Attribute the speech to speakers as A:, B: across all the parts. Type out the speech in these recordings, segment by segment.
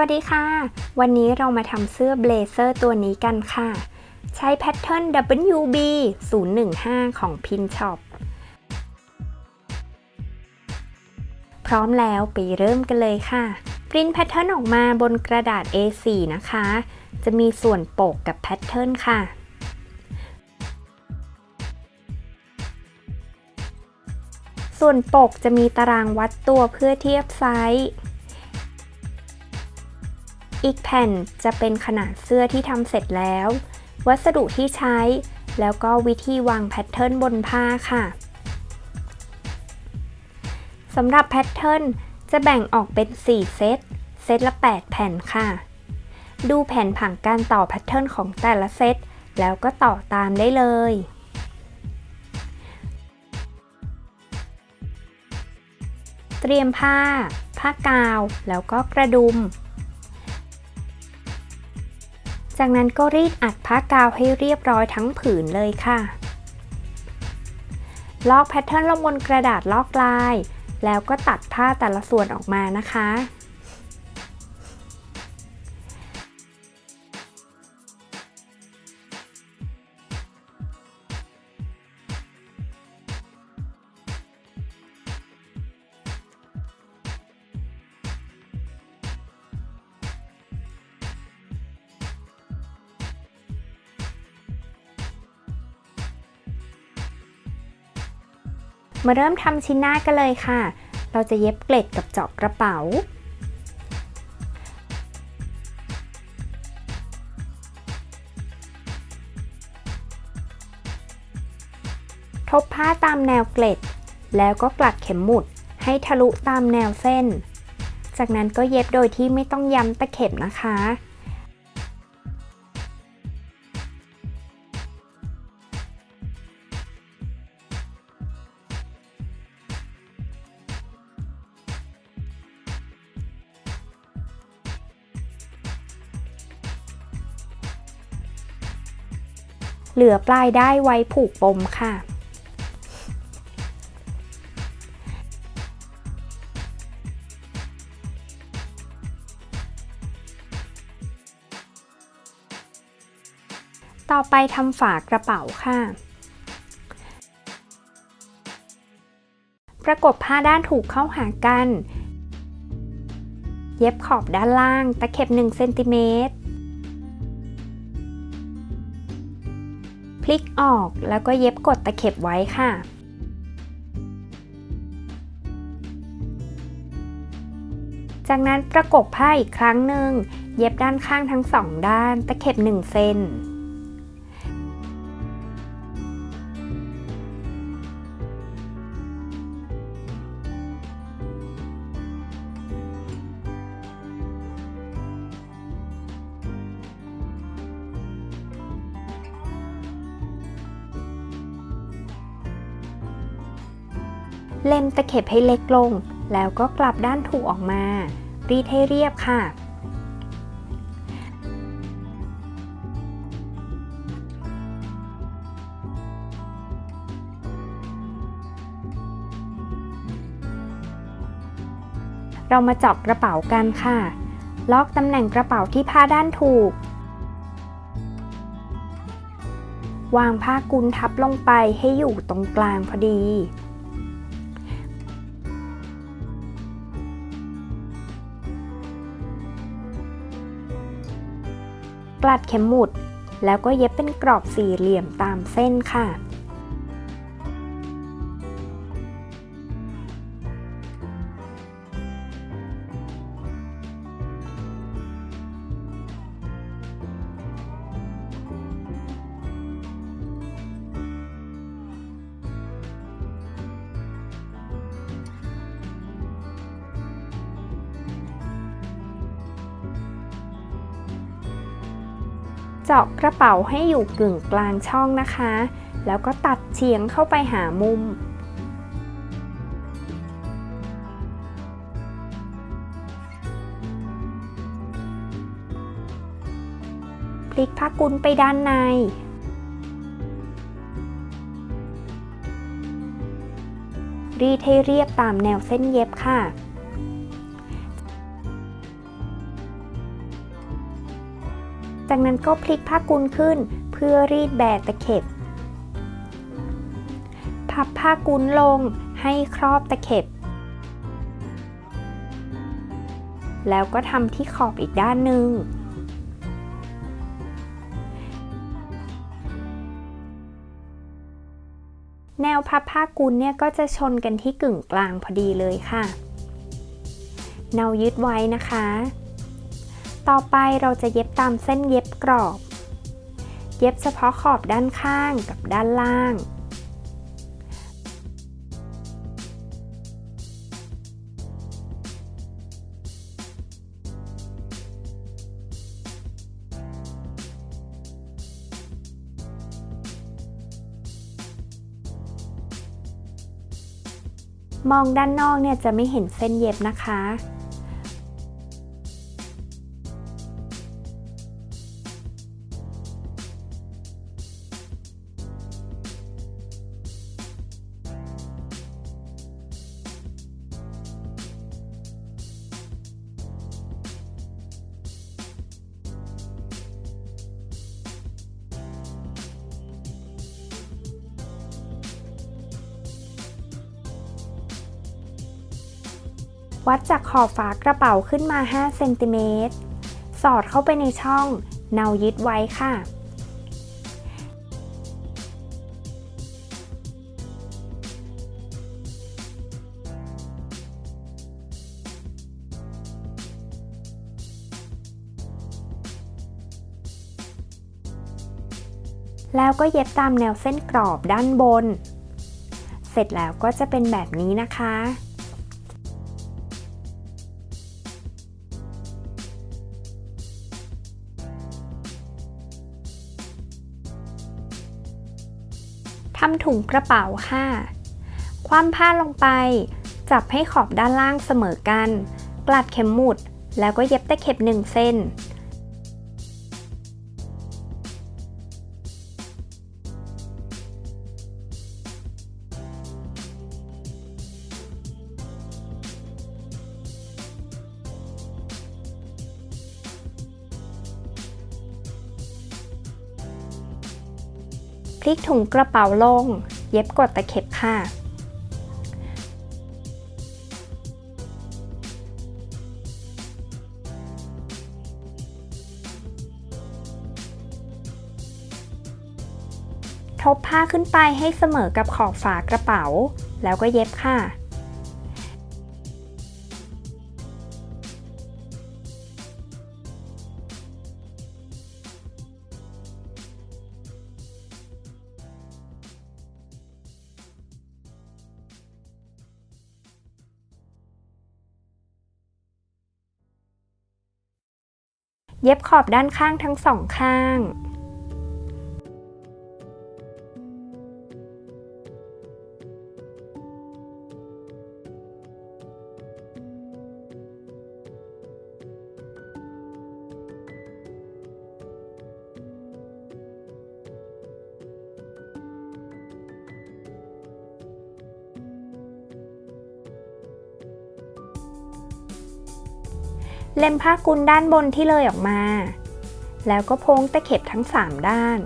A: วัสดีค่ะ วันนี้เรามาทำเสื้อเบลเซอร์ตัวนี้กันค่ะ ใช้แพทเทิร์น WB 015 ของ Pinshop พร้อมแล้วไปเริ่มกันเลยค่ะปริ้นแพทเทิร์นออกมาบนกระดาษ A4 นะคะ จะมีส่วนปกกับแพทเทิร์นค่ะส่วนปกจะมีตารางวัดตัวเพื่อเทียบไซส์ อีกแผ่นจะเป็นขนาดเสื้อที่ทำเสร็จแล้ว วัสดุที่ใช้ แล้วก็วิธีวางแพทเทิร์นบนผ้าค่ะสำหรับแพทเทิร์นจะแบ่งออกเป็น 4 เซต เซตละ 8 แผ่นค่ะ ดูแผ่นผังการต่อแพทเทิร์นของแต่ละเซต แล้วก็ต่อตามได้เลยเตรียมผ้า ผ้ากาว แล้วก็กระดุม จากนั้นก็รีดอัดผ้ากาวให้เรียบร้อยทั้งผืนเลยค่ะ ลอกแพทเทิร์นลงบนกระดาษลอกลาย แล้วก็ตัดผ้าแต่ละส่วนออกมานะคะ มาเริ่มทำชิ้นหน้ากันเลยค่ะ เราจะเย็บเกล็ดกับเจาะกระเป๋า ทบผ้าตามแนวเกล็ด แล้วก็กลัดเข็มหมุดให้ทะลุตามแนวเส้น จากนั้นก็เย็บโดยที่ไม่ต้องย้ำตะเข็บนะคะ เหลือปลายได้ไว้ผูกปมค่ะ ต่อไปทำฝากระเป๋าค่ะประกบผ้าด้านถูกเข้าหากัน เย็บขอบด้านล่าง ตะเข็บ1เซนติเมตร พลิกออกแล้วก็เย็บกดตะเข็บไว้ค่ะ จากนั้นประกบผ้าอีกครั้งหนึ่ง เย็บด้านข้างทั้งสองด้าน ตะเข็บ1เซน เล่มตะเข็บให้เล็กลง แล้วก็กลับด้านถูกออกมา รีดให้เรียบค่ะ เรามาเจาะกระเป๋ากันค่ะ ล็อกตำแหน่งกระเป๋าที่ผ้าด้านถูก วางผ้ากุนทับลงไปให้อยู่ตรงกลางพอดี กลัดเข็มหมุด แล้วก็เย็บเป็นกรอบสี่เหลี่ยมตามเส้นค่ะาะกระเป๋าให้อยู่กึ่งกลางช่องนะคะ แล้วก็ตัดเฉียงเข้าไปหามุม พลิกผ้ากุนไปด้านในรีดให้เรียบตามแนวเส้นเย็บค่ะ จากนั้นก็พลิกผ้ากุนขึ้น เพื่อรีดแบะตะเข็บ พับผ้ากุนลงให้ครอบตะเข็บ แล้วก็ทำที่ขอบอีกด้านหนึ่งแนวพับผ้ากุนเนี่ยก็จะชนกันที่กึ่งกลางพอดีเลยค่ะ เนายึดไว้นะคะ ต่อไปเราจะเย็บตามเส้นเย็บกรอบ เย็บเฉพาะขอบด้านข้างกับด้านล่าง มองด้านนอกเนี่ยจะไม่เห็นเส้นเย็บนะคะ อบฝากระเป๋าขึ้นมา 5 เซนติเมตร สอดเข้าไปในช่องเนายึดไว้ค่ะ แล้วก็เย็บตามแนวเส้นกรอบด้านบน เสร็จแล้วก็จะเป็นแบบนี้นะคะ ถุงกระเป๋าค่ะ คว่ำผ้าลงไป จับให้ขอบด้านล่างเสมอกัน กลัดเข็มหมุด แล้วก็เย็บตะเข็บหนึ่งเส้น ถุงกระเป๋าลง เย็บกดตะเข็บค่ะ ทบผ้าขึ้นไปให้เสมอกับขอบฝากระเป๋า แล้วก็เย็บค่ะ เย็บขอบด้านข้างทั้งสองข้าง เล็มผ้ากุนด้านบนที่เลยออกมา แล้วก็โพ้งตะเข็บทั้ง 3 ด้าน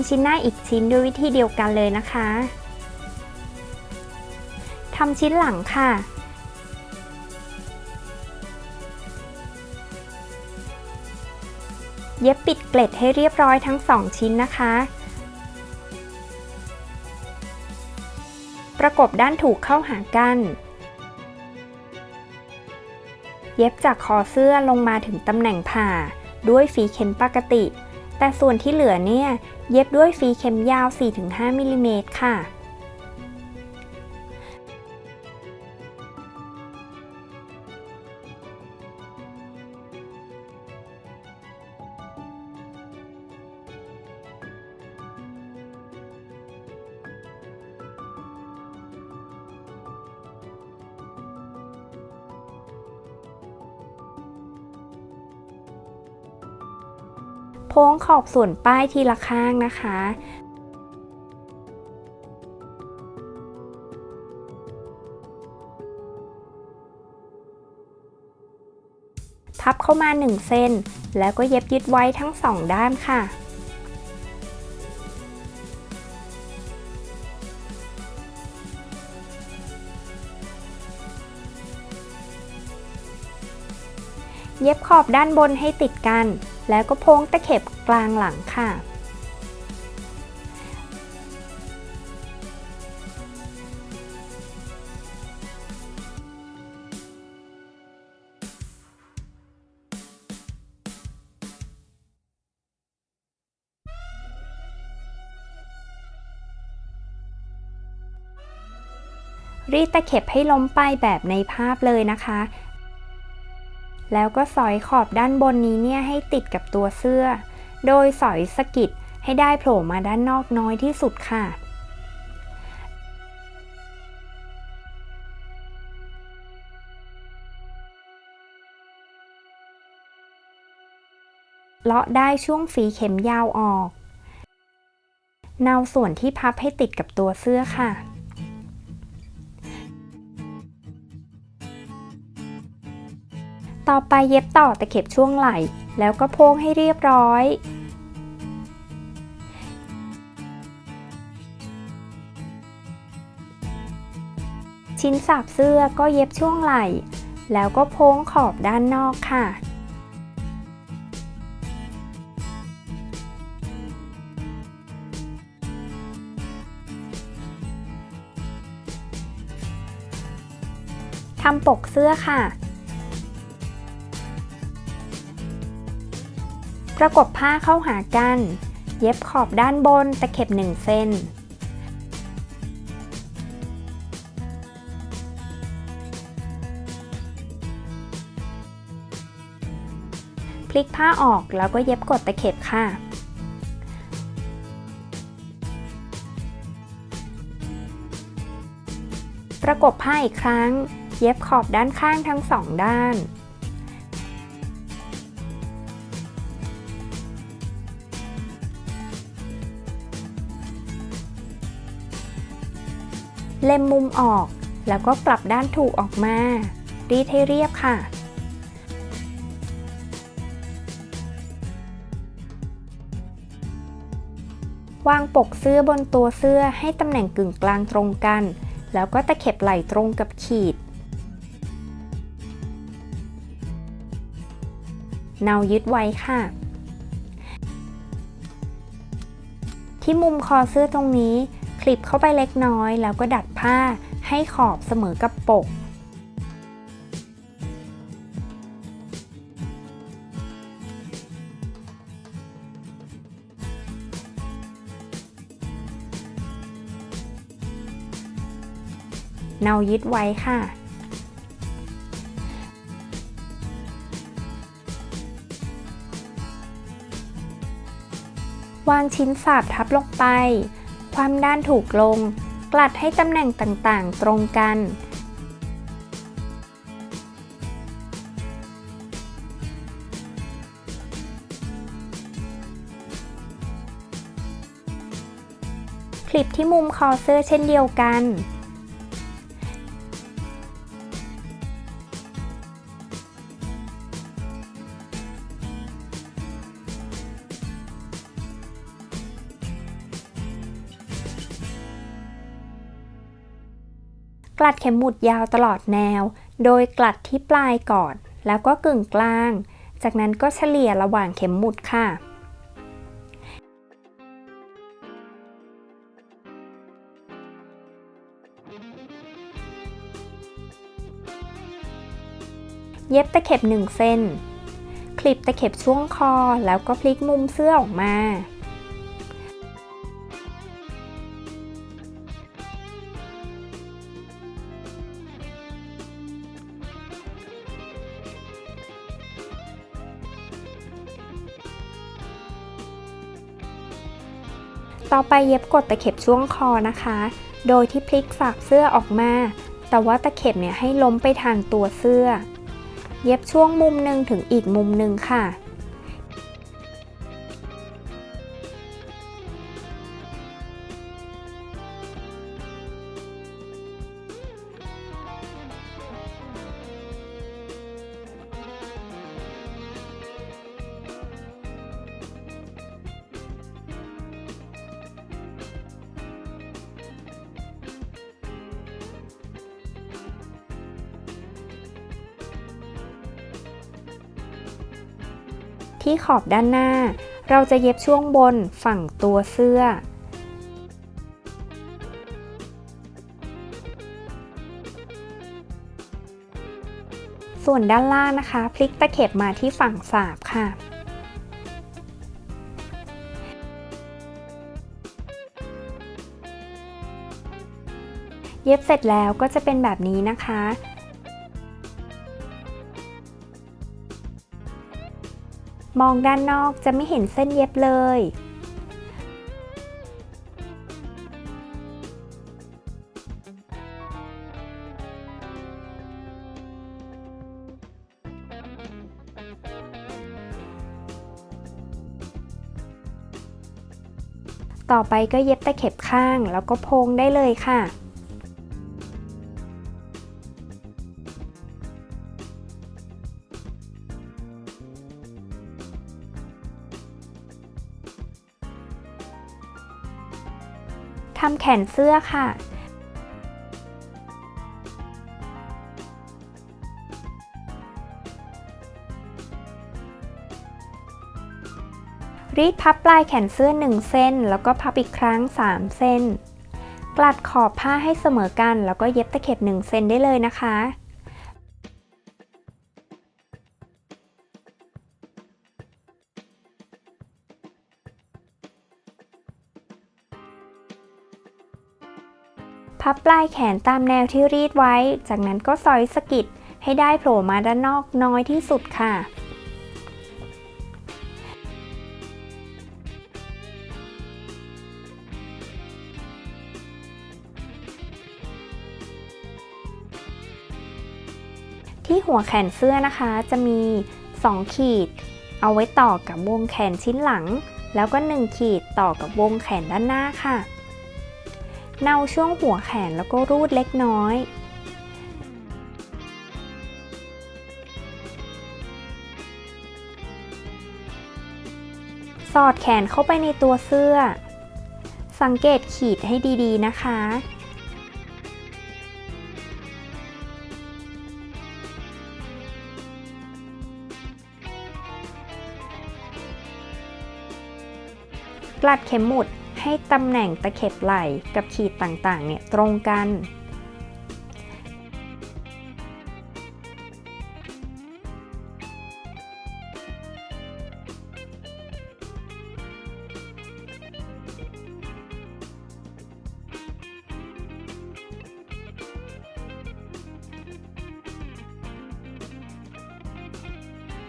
A: ำชิ้นหน้าอีกชิ้นด้วยวิธีเดียวกันเลยนะคะทำชิ้นหลังค่ะ เย็บปิดเกล็ดให้เรียบร้อยทั้งสองชิ้นนะคะ ประกบด้านถูกเข้าหากัน เย็บจากคอเสื้อลงมาถึงตำแหน่งผ่าด้วยฝีเข็มปกติ แต่ส่วนที่เหลือเนี่ย เย็บด้วยฟีเข็มยาว 4-5มิลลิเมตรค่ะ โพ้งขอบส่วนป้ายทีละข้างนะคะ พับเข้ามา 1 เส้น แล้วก็เย็บยึดไว้ทั้งสองด้านค่ะเย็บขอบด้านบนให้ติดกัน แล้วก็โพ้งตะเข็บกลางหลังค่ะ รีดตะเข็บให้ล้มไปแบบในภาพเลยนะคะ แล้วก็สอยขอบด้านบนนี้เนี่ยให้ติดกับตัวเสื้อ โดยสอยสกิดให้ได้โผล่มาด้านนอกน้อยที่สุดค่ะ เลาะได้ช่วงฝีเข็มยาวออก เนาส่วนที่พับให้ติดกับตัวเสื้อค่ะ ต่อไปเย็บต่อตะเข็บช่วงไหล่ แล้วก็โพงให้เรียบร้อย ชิ้นสาบเสื้อก็เย็บช่วงไหล่ แล้วก็โพงขอบด้านนอกค่ะทำปกเสื้อค่ะ ประกบผ้าเข้าหากัน เย็บขอบด้านบนตะเข็บ 1 เส้น พลิกผ้าออกแล้วก็เย็บกดตะเข็บค่ะประกบผ้าอีกครั้ง เย็บขอบด้านข้างทั้งสองด้าน เล็มมุมออก แล้วก็กลับด้านถูกออกมา รีดให้เรียบค่ะ วางปกเสื้อบนตัวเสื้อให้ตำแหน่งกึ่งกลางตรงกัน แล้วก็ตะเข็บไหล่ตรงกับขีด เนายึดไว้ค่ะที่มุมคอเสื้อตรงนี้ คลิปเข้าไปเล็กน้อย แล้วก็ดัดผ้าให้ขอบเสมอกับปก เนายึดไว้ค่ะวางชิ้นสาบทับลงไป ความด้านถูกลง กลัดให้ตำแหน่งต่างๆ ตรงกัน คลิปที่มุมคอเสื้อเช่นเดียวกัน ลัดเข็มหมุดยาวตลอดแนว โดยกลัดที่ปลายก่อน แล้วก็กึ่งกลาง จากนั้นก็เฉลี่ยระหว่างเข็มหมุดค่ะเย็บตะเข็บ1เส้น คลิปตะเข็บช่วงคอแล้วก็พลิกมุมเสื้อออกมา ต่อไปเย็บกดตะเข็บช่วงคอนะคะ โดยที่พลิกฝากเสื้อออกมา แต่ว่าตะเข็บเนี่ยให้ล้มไปทางตัวเสื้อ เย็บช่วงมุมหนึ่งถึงอีกมุมหนึ่งค่ะ ที่ขอบด้านหน้า เราจะเย็บช่วงบนฝั่งตัวเสื้อ ส่วนด้านล่างนะคะ พลิกตะเข็บมาที่ฝั่งสาบค่ะเย็บเสร็จแล้วก็จะเป็นแบบนี้นะคะ มองด้านนอกจะไม่เห็นเส้นเย็บเลย ต่อไปก็เย็บตะเข็บข้างแล้วก็โพงได้เลยค่ะ นเสื้อค่ะ รีดพับปลายแขนเสื้อ 1 เส้น แล้วก็พับอีกครั้ง 3 เส้น กลัดขอบผ้าให้เสมอกัน แล้วก็เย็บตะเข็บ 1 เส้นได้เลยนะคะ พับปลายแขนตามแนวที่รีดไว้ จากนั้นก็ซอยสกิดให้ได้โผล่มาด้านนอกน้อยที่สุดค่ะ ที่หัวแขนเสื้อนะคะจะมี 2 ขีด เอาไว้ต่อกับวงแขนชิ้นหลัง แล้วก็ 1 ขีดต่อกับวงแขนด้านหน้าค่ะ เนาช่วงหัวแขนแล้วก็รูดเล็กน้อยสอดแขนเข้าไปในตัวเสื้อ สังเกตขีดให้ดีๆนะคะ กลัดเข็มหมุด ให้ตำแหน่งตะเข็บไหล่กับขีดต่างๆเนี่ยตรงกัน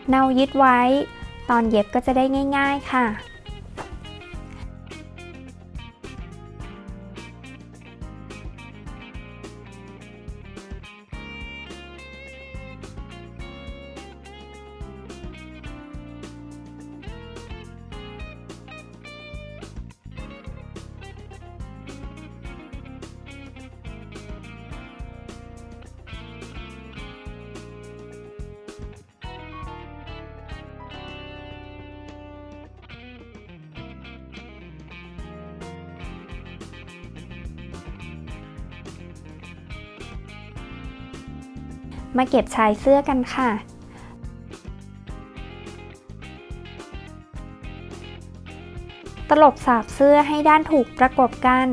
A: เนายึดไว้ ตอนเย็บก็จะได้ง่าย ๆ ค่ะ มาเก็บชายเสื้อกันค่ะ ตลบสาบเสื้อให้ด้านถูกประกบกัน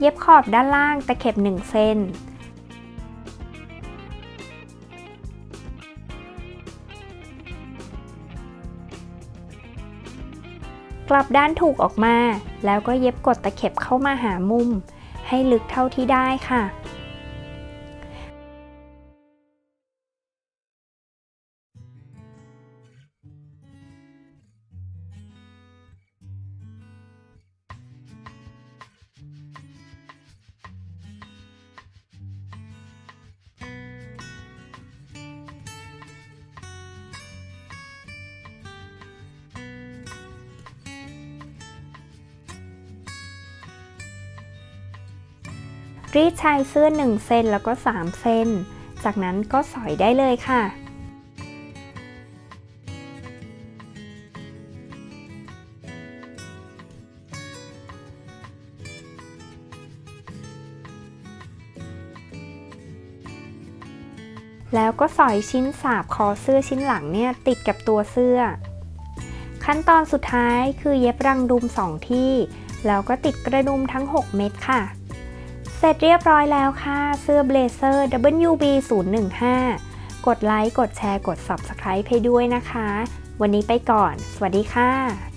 A: เย็บขอบด้านล่างตะเข็บ 1 เซนกลับด้านถูกออกมา แล้วก็เย็บกดตะเข็บเข้ามาหามุม ให้ลึกเท่าที่ได้ค่ะ รีดชายเสื้อ 1 เซนแล้วก็ 3 เซน จากนั้นก็สอยได้เลยค่ะ แล้วก็สอยชิ้นสาบคอเสื้อชิ้นหลังเนี่ยติดกับตัวเสื้อ ขั้นตอนสุดท้ายคือเย็บรังดุมสองที่ แล้วก็ติดกระดุมทั้ง 6 เม็ดค่ะ เสร็จเรียบร้อยแล้วค่ะ เสื้อเบลเซอร์ WB 015กดไลค์ กดแชร์ กด Subscribe ให้ด้วยนะคะ วันนี้ไปก่อน สวัสดีค่ะ